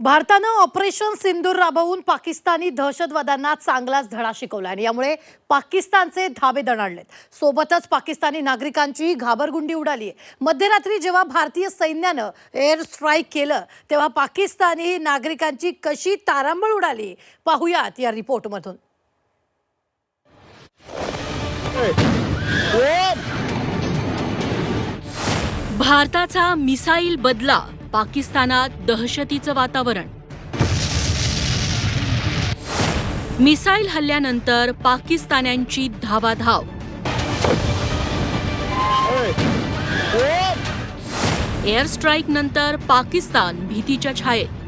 भारतानं ऑपरेशन सिंदूर राबवून पाकिस्तानी दहशतवाद्यांना चांगलाच धडा शिकवला आणि यामुळे पाकिस्तानचे धाबे दणाणलेत सोबतच पाकिस्तानी नागरिकांची घाबरगुंडी उडाली आहे मध्यरात्री जेव्हा भारतीय सैन्यानं एअर स्ट्राईक केलं तेव्हा पाकिस्तानी नागरिकांची कशी तारांबळ उडाली पाहूयात या रिपोर्टमधून. भारताचा मिसाईल बदला. पाकिस्तानात दहशतीचं वातावरण. मिसाईल हल्ल्यानंतर पाकिस्तान्यांची धावाधाव. एअर स्ट्राईक नंतर पाकिस्तान भीतीच्या छायेत.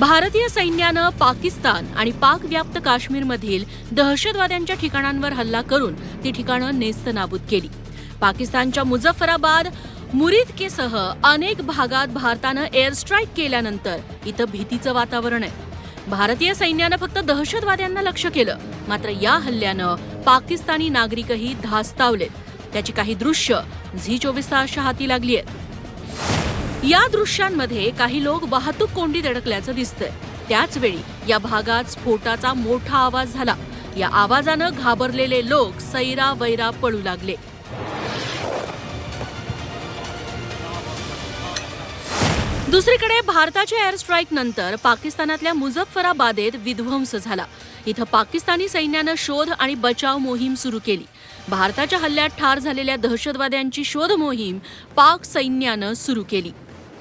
भारतीय सैन्यानं पाकिस्तान आणि पाक व्याप्त काश्मीरमधील दहशतवाद्यांच्या ठिकाणांवर हल्ला करून ती ठिकाणं नेस्तनाबूद केली. पाकिस्तानच्या मुझफ्फराबाद मुरिदकेसह अनेक भागात भारतानं एअर स्ट्राईक केल्यानंतर इथं भीतीचं वातावरण आहे. भारतीय सैन्यानं फक्त दहशतवाद्यांना लक्ष केलं मात्र या हल्ल्यानं पाकिस्तानी नागरिकही धास्तावलेत. त्याची काही दृश्य झी चोवीस तासच्या हाती लागली आहेत या दृश्यांमध्ये काही लोक वाहतूक कोंडीत अडकल्याचं दिसतंय. त्याच वेळी या भागात स्फोटाचा मोठा आवाज झाला. या आवाजानं घाबरलेले लोक सैरा वैरा पळू लागले. दुसरीकडे भारताच्या एअर स्ट्राईक नंतर पाकिस्तानातल्या मुझफ्फराबादेत विध्वंस झाला. इथं पाकिस्तानी सैन्यानं शोध आणि बचाव मोहीम सुरू केली. भारताच्या हल्ल्यात ठार झालेल्या दहशतवाद्यांची शोध मोहीम पाक सैन्यानं सुरू केली.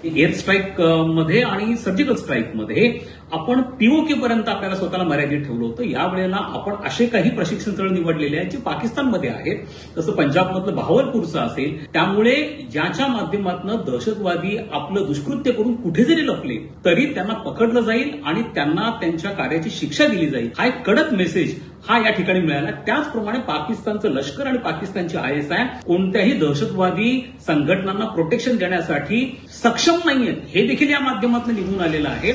एअर स्ट्राईकमध्ये आणि सर्जिकल स्ट्राईकमध्ये आपण पीओके पर्यंत आपल्याला स्वतःला मर्यादित ठेवलं होतं. या वेळेला आपण असे काही प्रशिक्षण स्थळ निवडलेले आहेत जे पाकिस्तानमध्ये आहेत. तसं पंजाबमधलं भावलपूरचं असेल त्यामुळे याच्या माध्यमातून दहशतवादी आपलं दुष्कृत्य करून कुठे जरी लपले तरी त्यांना पकडलं जाईल आणि त्यांना त्यांच्या कार्याची शिक्षा दिली जाईल. हा एक कडक मेसेज हा या ठिकाणी मिळाला. त्याचप्रमाणे पाकिस्तानचं लष्कर आणि पाकिस्तानची आय एस आय कोणत्याही दहशतवादी संघटनांना प्रोटेक्शन देण्यासाठी सक्षम नाहीयेत हे देखील या माध्यमातून निघून आलेलं आहे.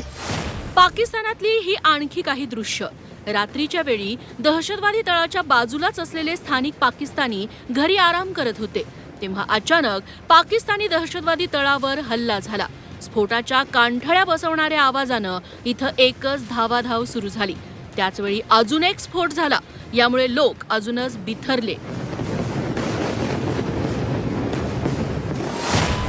पाकिस्तानातली ही आणखी काही दृश्य. रात्रीच्या वेळी दहशतवादी तळाच्या बाजूलाच असलेले स्थानिक पाकिस्तानी घरी आराम करत होते. तेव्हा अचानक पाकिस्तानी दहशतवादी तळावर हल्ला झाला. स्फोटाच्या कांठळ्या बसवणाऱ्या आवाजानं इथं एकच धावाधाव सुरू झाली. त्याचवेळी अजून एक स्फोट झाला. यामुळे लोक अजूनच बिथरले.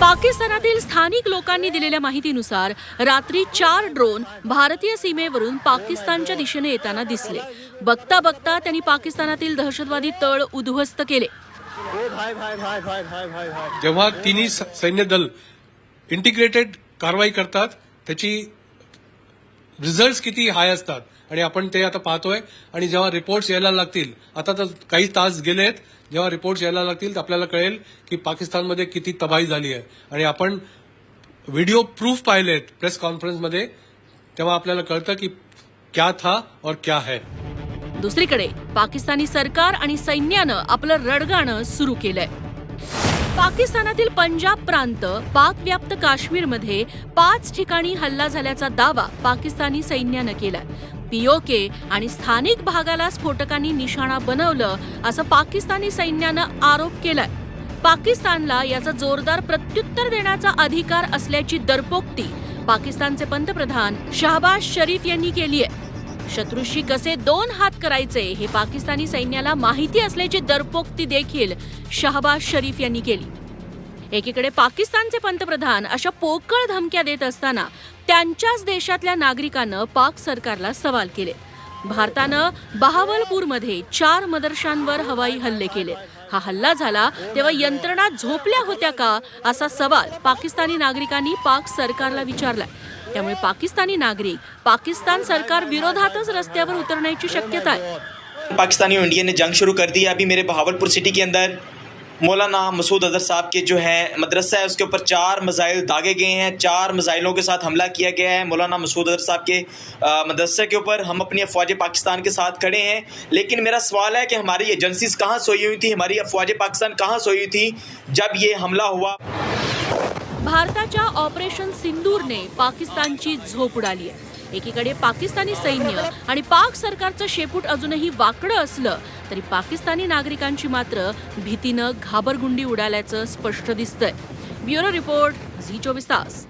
पाकिस्तानातील स्थानिक लोकांनी दिलेल्या माहितीनुसार रात्री चार ड्रोन भारतीय सीमेवरून पाकिस्तानच्या दिशेने येताना दिसले. बघता बघता त्यांनी पाकिस्तानातील दहशतवादी तळ उद्ध्वस्त केले. जेव्हा तिन्ही सैन्य दल इंटिग्रेटेड कारवाई करतात त्याची रिझल्ट किती हाय असतात आणि आपण ते आता पाहतोय. आणि जेव्हा रिपोर्ट्स यायला लागतील आता तर काही तास गेलेत जेव्हा रिपोर्ट्स यायला लागतील तर आपल्याला कळेल की पाकिस्तानमध्ये किती तबाही झाली आहे. आणि आपण व्हिडिओ प्रूफ पाहिलेत प्रेस कॉन्फरन्समध्ये तेव्हा आपल्याला कळतं की क्या था और क्या है. दुसरीकडे पाकिस्तानी सरकार आणि सैन्यानं आपलं रडगाणं सुरू केलंय. पाकिस्तानातील पंजाब प्रांत पाक व्याप्त काश्मीरमध्ये पाच ठिकाणी हल्ला झाल्याचा दावा पाकिस्तानी सैन्यानं केलाय. पीओके आणि स्थानिक भागाला स्फोटकांनी निशाणा बनवलं असं पाकिस्तानी सैन्यानं आरोप केलाय. पाकिस्तानला याचा जोरदार प्रत्युत्तर देण्याचा अधिकार असल्याची दरपोक्ती पाकिस्तानचे पंतप्रधान शहबाज शरीफ यांनी केली आहे. शत्रूशी कसे दोन हात करायचे हे पाकिस्तानी सैन्याला माहिती असल्याची दरपोक्ती देखील शहबाज शरीफ यांनी केली. एकीकडे पाकिस्तानचे पंतप्रधान अशा पोकळ धमक्या देत असताना त्यांच्याच देशातल्या नागरिकानं पाक सरकारला सवाल केले. भारतानं बहावलपूरमध्ये चार मदरशांवर हवाई हल्ले केले. हा हल्ला झाला तेव्हा यंत्रणा झोपल्या होत्या का असा सवाल पाकिस्तानी नागरिकांनी पाक सरकारला विचारलाय. त्यामुळे पाकिस्तानी नागरिक पाकिस्तान सरकार विरोधातच रस्त्यावर उतरण्याची शक्यता आहे. पाकिस्तानी इंडिया ने जंग शुरू कर दी है अभी मेरे बहावलपुर सिटी के अंदर। मौलाना मसूद अजहर साहब के जो है मदरसा है, उसके ऊपर चार मिज़ाइल दागे गए हैं, चार मिज़ाइलों के साथ हमला किया गया है। मौलाना मसूद अजहर साहब के मदरसे के ऊपर हम अपनी अफवाज पाकिस्तान के साथ खड़े हैं। लेकिन मेरा सवाल है कि हमारी एजेंसीज कहाँ सोई हुई थी? हमारी अफवाज पाकिस्तान कहाँ सोई हुई थी जब ये हमला हुआ? भारताच्या ऑपरेशन सिंदूरने पाकिस्तानची झोप उडाली आहे. एकीकडे पाकिस्तानी सैन्य आणि पाक सरकारचं शेपूट अजूनही वाकडं असलं तरी पाकिस्तानी नागरिकांची मात्र भीतीनं घाबरगुंडी उडाल्याचं स्पष्ट दिसतंय. ब्युरो रिपोर्ट झी चोवीस तास.